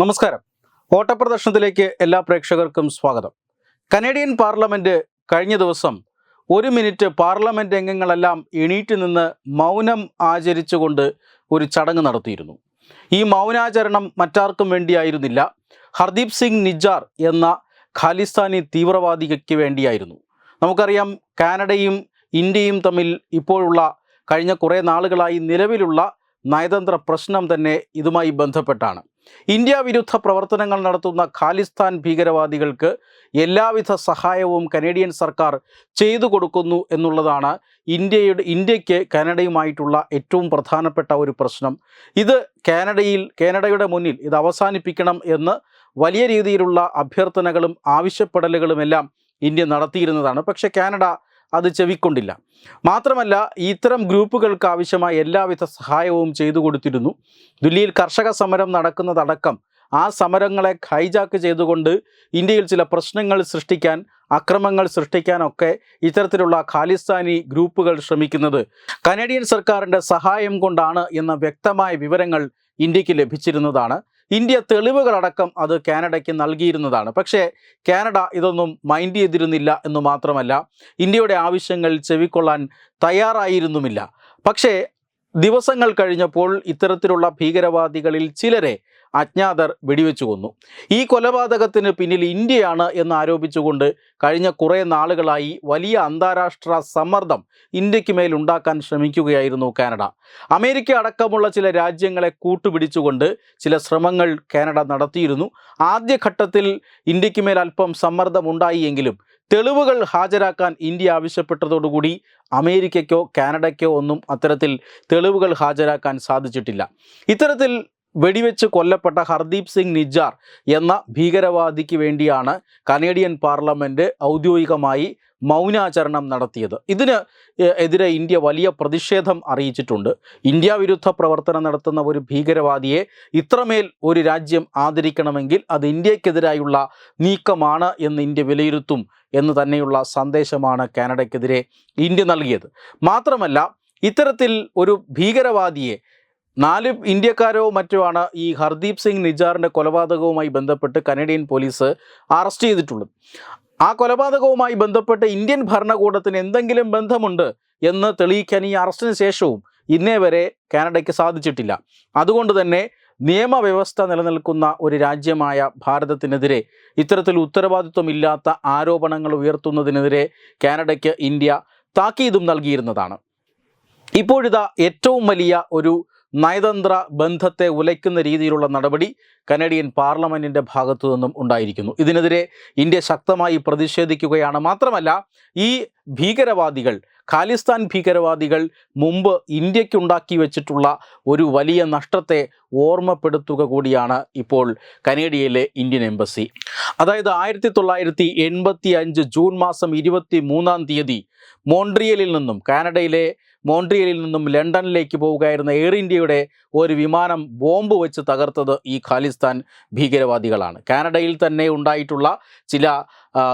നമസ്കാരം. ഓട്ടപ്രദർശനത്തിലേക്ക് എല്ലാ പ്രേക്ഷകർക്കും സ്വാഗതം. കനേഡിയൻ പാർലമെന്റ് കഴിഞ്ഞ ദിവസം ഒരു മിനിറ്റ് പാർലമെന്റ് അംഗങ്ങളെല്ലാം എണീറ്റ് നിന്ന് മൗനം ആചരിച്ചുകൊണ്ട് ഒരു ചടങ്ങ് നടത്തിയിരുന്നു. ഈ മൗനാചരണം മറ്റാർക്കും വേണ്ടിയായിരുന്നില്ല. ഹർദീപ് സിംഗ് നിജാർ എന്ന ഖാലിസ്ഥാനി തീവ്രവാദിക്ക് വേണ്ടിയായിരുന്നു. നമുക്കറിയാം കാനഡയും ഇന്ത്യയും തമ്മിൽ ഇപ്പോഴുള്ള കഴിഞ്ഞ കുറേ നാളുകളായി നിലവിലുള്ള നയതന്ത്ര പ്രശ്നം തന്നെ ഇതുമായി ബന്ധപ്പെട്ടാണ്. ഇന്ത്യ വിരുദ്ധ പ്രവർത്തനങ്ങൾ നടത്തുന്ന ഖാലിസ്ഥാൻ ഭീകരവാദികൾക്ക് എല്ലാവിധ സഹായവും കനേഡിയൻ സർക്കാർ ചെയ്തു കൊടുക്കുന്നു എന്നുള്ളതാണ് ഇന്ത്യയുടെ ഇന്ത്യയ്ക്ക് കാനഡയുമായിട്ടുള്ള ഏറ്റവും പ്രധാനപ്പെട്ട ഒരു പ്രശ്നം. ഇത് കാനഡയിൽ കാനഡയുടെ മുന്നിൽ ഇത് അവസാനിപ്പിക്കണം എന്ന് വലിയ രീതിയിലുള്ള അഭ്യർത്ഥനകളും ആവശ്യപ്പെടലുകളുമെല്ലാം ഇന്ത്യ നടത്തിയിരുന്നതാണ്. പക്ഷേ കാനഡ അത് ചെവിക്കൊണ്ടില്ല. മാത്രമല്ല ഇത്തരം ഗ്രൂപ്പുകൾക്ക് ആവശ്യമായ എല്ലാവിധ സഹായവും ചെയ്തു കൊടുത്തിരുന്നു. ദില്ലിയിൽ കർഷക സമരം നടക്കുന്നതടക്കം ആ സമരങ്ങളെ ഹൈജാക്ക് ചെയ്തുകൊണ്ട് ഇന്ത്യയിൽ ചില പ്രശ്നങ്ങൾ സൃഷ്ടിക്കാൻ അക്രമങ്ങൾ സൃഷ്ടിക്കാനൊക്കെ ഇത്തരത്തിലുള്ള ഖാലിസ്ഥാനി ഗ്രൂപ്പുകൾ ശ്രമിക്കുന്നത് കനേഡിയൻ സർക്കാരിന്റെ സഹായം കൊണ്ടാണ് എന്ന വ്യക്തമായ വിവരങ്ങൾ ഇന്ത്യയ്ക്ക് ലഭിച്ചിരുന്നതാണ്. ഇന്ത്യ തെളിവുകളടക്കം അത് കാനഡയ്ക്ക് നൽകിയിരുന്നതാണ്. പക്ഷേ കാനഡ ഇതൊന്നും മൈൻഡ് ചെയ്തിരുന്നില്ല എന്ന് മാത്രമല്ല ഇന്ത്യയുടെ ആവശ്യങ്ങൾ ചെവിക്കൊള്ളാൻ തയ്യാറായിരുന്നുമില്ല. പക്ഷേ ദിവസങ്ങൾ കഴിഞ്ഞപ്പോൾ ഇത്തരത്തിലുള്ള ഭീകരവാദികളിൽ ചിലരെ അജ്ഞാതർ വെടിവെച്ചു കൊന്നു. ഈ കൊലപാതകത്തിന് പിന്നിൽ ഇന്ത്യയാണ് എന്ന് ആരോപിച്ചുകൊണ്ട് കഴിഞ്ഞ കുറേ നാളുകളായി വലിയ അന്താരാഷ്ട്ര സമ്മർദ്ദം ഇന്ത്യയ്ക്ക് മേൽ ഉണ്ടാക്കാൻ ശ്രമിക്കുകയായിരുന്നു കാനഡ. അമേരിക്ക അടക്കമുള്ള ചില രാജ്യങ്ങളെ കൂട്ടുപിടിച്ചുകൊണ്ട് ചില ശ്രമങ്ങൾ കാനഡ നടത്തിയിരുന്നു. ആദ്യഘട്ടത്തിൽ ഇന്ത്യയ്ക്ക് മേൽ അല്പം സമ്മർദ്ദമുണ്ടായി എങ്കിലും തെളിവുകൾ ഹാജരാക്കാൻ ഇന്ത്യ ആവശ്യപ്പെട്ടതോടുകൂടി അമേരിക്കയ്ക്കോ കാനഡയ്ക്കോ ഒന്നും അത്തരത്തിൽ തെളിവുകൾ ഹാജരാക്കാൻ സാധിച്ചിട്ടില്ല. ഇത്തരത്തിൽ വെടിവെച്ച് കൊല്ലപ്പെട്ട ഹർദീപ് സിംഗ് നിജാർ എന്ന ഭീകരവാദിക്ക് വേണ്ടിയാണ് കനേഡിയൻ പാർലമെന്റ് ഔദ്യോഗികമായി മൗനാചരണം നടത്തിയത്. ഇതിന് എതിരെ ഇന്ത്യ വലിയ പ്രതിഷേധം അറിയിച്ചിട്ടുണ്ട്. ഇന്ത്യ വിരുദ്ധ പ്രവർത്തനം നടത്തുന്ന ഒരു ഭീകരവാദിയെ ഇത്രമേൽ ഒരു രാജ്യം ആദരിക്കണമെങ്കിൽ അത് ഇന്ത്യക്കെതിരായുള്ള നീക്കമാണ് എന്ന് ഇന്ത്യ വിലയിരുത്തും എന്ന് തന്നെയുള്ള സന്ദേശമാണ് കാനഡയ്ക്കെതിരെ ഇന്ത്യ നൽകിയത്. മാത്രമല്ല ഇത്തരത്തിൽ ഒരു ഭീകരവാദിയെ നാല് ഇന്ത്യക്കാരോ മറ്റോ ആണ് ഈ ഹർദീപ് സിംഗ് നിജാറിന്റെ കൊലപാതകവുമായി ബന്ധപ്പെട്ട് കനേഡിയൻ പോലീസ് അറസ്റ്റ് ചെയ്തിട്ടുള്ളത്. ആ കൊലപാതകവുമായി ബന്ധപ്പെട്ട് ഇന്ത്യൻ ഭരണകൂടത്തിന് എന്തെങ്കിലും ബന്ധമുണ്ട് എന്ന് തെളിയിക്കാൻ ഈ അറസ്റ്റിന് ശേഷവും ഇന്നേ വരെ കാനഡയ്ക്ക് സാധിച്ചിട്ടില്ല. അതുകൊണ്ട് തന്നെ നിയമവ്യവസ്ഥ നിലനിൽക്കുന്ന ഒരു രാജ്യമായ ഭാരതത്തിനെതിരെ ഇത്തരത്തിൽ ഉത്തരവാദിത്വമില്ലാത്ത ആരോപണങ്ങൾ ഉയർത്തുന്നതിനെതിരെ കാനഡയ്ക്ക് ഇന്ത്യ താക്കീതും നൽകിയിരുന്നതാണ്. ഇപ്പോഴിതാ ഏറ്റവും വലിയ ഒരു നയതന്ത്ര ബന്ധത്തെ ഉലയ്ക്കുന്ന രീതിയിലുള്ള നടപടി കനേഡിയൻ പാർലമെന്റിന്റെ ഭാഗത്തു നിന്നും ഉണ്ടായിരിക്കുന്നു. ഇതിനെതിരെ ഇന്ത്യ ശക്തമായി പ്രതിഷേധിക്കുകയാണ്. മാത്രമല്ല ഈ ഭീകരവാദികൾ ഖാലിസ്ഥാൻ ഭീകരവാദികൾ മുമ്പ് ഇന്ത്യക്കുണ്ടാക്കി വെച്ചിട്ടുള്ള ഒരു വലിയ നഷ്ടത്തെ ഓർമ്മപ്പെടുത്തുക കൂടിയാണ് ഇപ്പോൾ കനേഡിയയിലെ ഇന്ത്യൻ എംബസി. അതായത് ആയിരത്തി തൊള്ളായിരത്തി എൺപത്തി അഞ്ച് ജൂൺ മാസം ഇരുപത്തി മൂന്നാം തീയതി മോൺട്രിയലിൽ നിന്നും കാനഡയിലെ മോൺട്രിയലിൽ നിന്നും ലണ്ടനിലേക്ക് പോവുകയായിരുന്ന എയർ ഇന്ത്യയുടെ ഒരു വിമാനം ബോംബ് വെച്ച് തകർത്തത് ഈ ഖാലിസ്ഥാൻ ഭീകരവാദികളാണ്. കാനഡയിൽ തന്നെ ഉണ്ടായിട്ടുള്ള ചില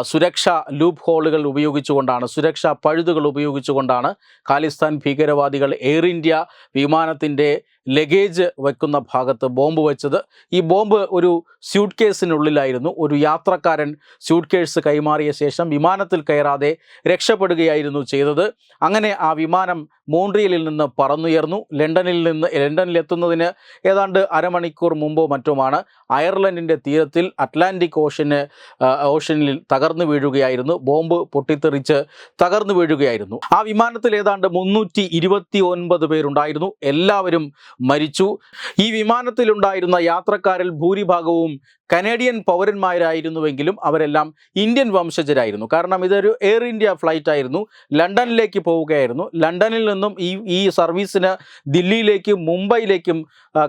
സുരക്ഷാ ലൂപ്പ് ഹോളുകൾ ഉപയോഗിച്ചുകൊണ്ടാണ് സുരക്ഷാ പഴുതുകൾ ഉപയോഗിച്ചുകൊണ്ടാണ് ഖാലിസ്ഥാൻ ഭീകരവാദികൾ എയർ ഇന്ത്യ വിമാനത്തിന്റെ ലഗേജ് വെക്കുന്ന ഭാഗത്ത് ബോംബ് വെച്ചത്. ഈ ബോംബ് ഒരു സ്യൂട്ട് കേസിനുള്ളിലായിരുന്നു ഒരു യാത്രക്കാരൻ സ്യൂട്ട് കേസ് കൈമാറിയ ശേഷം വിമാനത്തിൽ കയറാതെ രക്ഷപ്പെടുകയായിരുന്നു ചെയ്തത്. അങ്ങനെ ആ വിമാനം മോൺട്രിയലിൽ നിന്ന് പറന്നുയർന്നു. ലണ്ടനിൽ നിന്ന് ലണ്ടനിലെത്തുന്നതിന് ഏതാണ്ട് അരമണിക്കൂർ മുമ്പോ മറ്റുമാണ് അയർലൻഡിന്റെ തീരത്തിൽ അറ്റ്ലാന്റിക് ഓഷന് ഓഷനിൽ തകർന്നു വീഴുകയായിരുന്നു. ബോംബ് പൊട്ടിത്തെറിച്ച് തകർന്നു വീഴുകയായിരുന്നു. ആ വിമാനത്തിൽ ഏതാണ്ട് മുന്നൂറ്റി ഇരുപത്തി ഒൻപത് പേരുണ്ടായിരുന്നു. എല്ലാവരും മരിച്ചു. ഈ വിമാനത്തിലുണ്ടായിരുന്ന യാത്രക്കാരിൽ ഭൂരിഭാഗവും കനേഡിയൻ പൗരന്മാരായിരുന്നുവെങ്കിലും അവരെല്ലാം ഇന്ത്യൻ വംശജരായിരുന്നു. കാരണം ഇതൊരു എയർ ഇന്ത്യ ഫ്ലൈറ്റ് ആയിരുന്നു. ലണ്ടനിലേക്ക് പോവുകയായിരുന്നു. ലണ്ടനിൽ നിന്നും ഈ ഈ സർവീസിന് ദില്ലിയിലേക്കും മുംബൈയിലേക്കും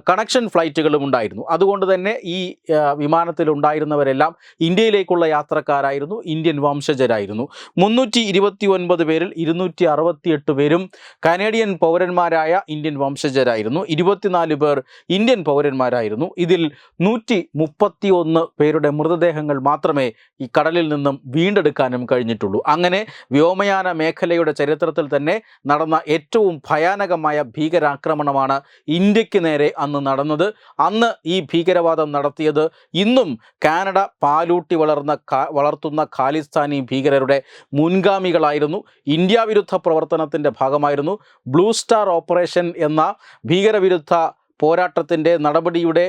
കണക്ഷൻ ഫ്ലൈറ്റുകളും ഉണ്ടായിരുന്നു. അതുകൊണ്ട് തന്നെ ഈ വിമാനത്തിലുണ്ടായിരുന്നവരെല്ലാം ഇന്ത്യയിലേക്കുള്ള യാത്രക്കാരായിരുന്നു. ഇന്ത്യൻ വംശജരായിരുന്നു. മുന്നൂറ്റി ഇരുപത്തി ഒൻപത് പേരിൽ ഇരുന്നൂറ്റി അറുപത്തിയെട്ട് പേരും കനേഡിയൻ പൗരന്മാരായ ഇന്ത്യൻ വംശജരായിരുന്നു. ഇരുപത്തിനാല് പേർ ഇന്ത്യൻ പൗരന്മാരായിരുന്നു. ഇതിൽ നൂറ്റി മുപ്പത്തി ഒന്ന് പേരുടെ മൃതദേഹങ്ങൾ മാത്രമേ ഈ കടലിൽ നിന്നും വീണ്ടെടുക്കാനും കഴിഞ്ഞിട്ടുള്ളൂ. അങ്ങനെ വ്യോമയാന മേഖലയുടെ ചരിത്രത്തിൽ തന്നെ നടന്ന ഏറ്റവും ഭയാനകമായ ഭീകരാക്രമണമാണ് ഇന്ത്യയ്ക്ക് നേരെ അന്ന് നടന്നത്. അന്ന് ഈ ഭീകരവാദം നടത്തിയത് ഇന്നും കാനഡ പാലൂട്ടി വളർന്ന വളർത്തുന്ന ഖാലിസ്ഥാനി ഭീകരരുടെ മുൻഗാമികളായിരുന്നു. ഇന്ത്യ വിരുദ്ധ പ്രവർത്തനത്തിന്റെ ഭാഗമായിരുന്നു. ബ്ലൂ സ്റ്റാർ ഓപ്പറേഷൻ എന്ന ഭീകരവിരുദ്ധ പോരാട്ടത്തിന്റെ നടപടിയുടെ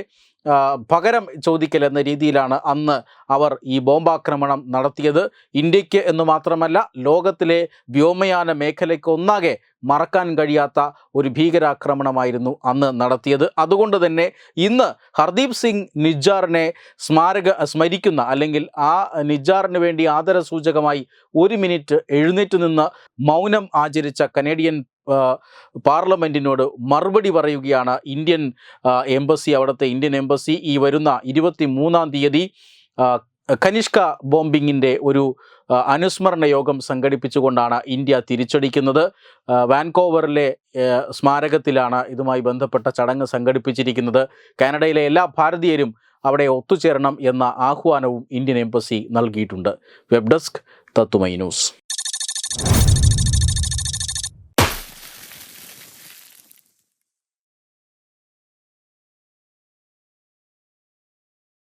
പകരം ചോദിക്കൽ എന്ന രീതിയിലാണ് അന്ന് അവർ ഈ ബോംബാക്രമണം നടത്തിയത്. ഇന്ത്യയ്ക്ക് എന്ന് മാത്രമല്ല ലോകത്തിലെ വ്യോമയാന മേഖലയ്ക്ക് ഒന്നാകെ മറക്കാൻ കഴിയാത്ത ഒരു ഭീകരാക്രമണമായിരുന്നു അന്ന് നടത്തിയത്. അതുകൊണ്ട് തന്നെ ഇന്ന് ഹർദീപ് സിംഗ് നിജ്ജാറിനെ സ്മാരക സ്മരിക്കുന്ന അല്ലെങ്കിൽ ആ നിജ്ജാറിന് വേണ്ടി ആദരസൂചകമായി ഒരു മിനിറ്റ് എഴുന്നേറ്റ് നിന്ന് മൗനം ആചരിച്ച കനേഡിയൻ പാർലമെന്റിനോട് മറുപടി പറയുകയാണ് ഇന്ത്യൻ എംബസി അവിടുത്തെ ഇന്ത്യൻ എംബസി ഈ വരുന്ന ഇരുപത്തി മൂന്നാം തീയതി കനിഷ്ക ബോംബിങ്ങിന്റെ ഒരു അനുസ്മരണ യോഗം സംഘടിപ്പിച്ചുകൊണ്ടാണ് ഇന്ത്യ തിരിച്ചടിക്കുന്നത്. വാൻകോവറിലെ സ്മാരകത്തിലാണ് ഇതുമായി ബന്ധപ്പെട്ട ചടങ്ങ് സംഘടിപ്പിച്ചിരിക്കുന്നത്. കാനഡയിലെ എല്ലാ ഭാരതീയരും അവിടെ ഒത്തുചേരണം എന്ന ആഹ്വാനവും ഇന്ത്യൻ എംബസി നൽകിയിട്ടുണ്ട്. വെബ് ഡെസ്ക് തത്തുമൈ ന്യൂസ്.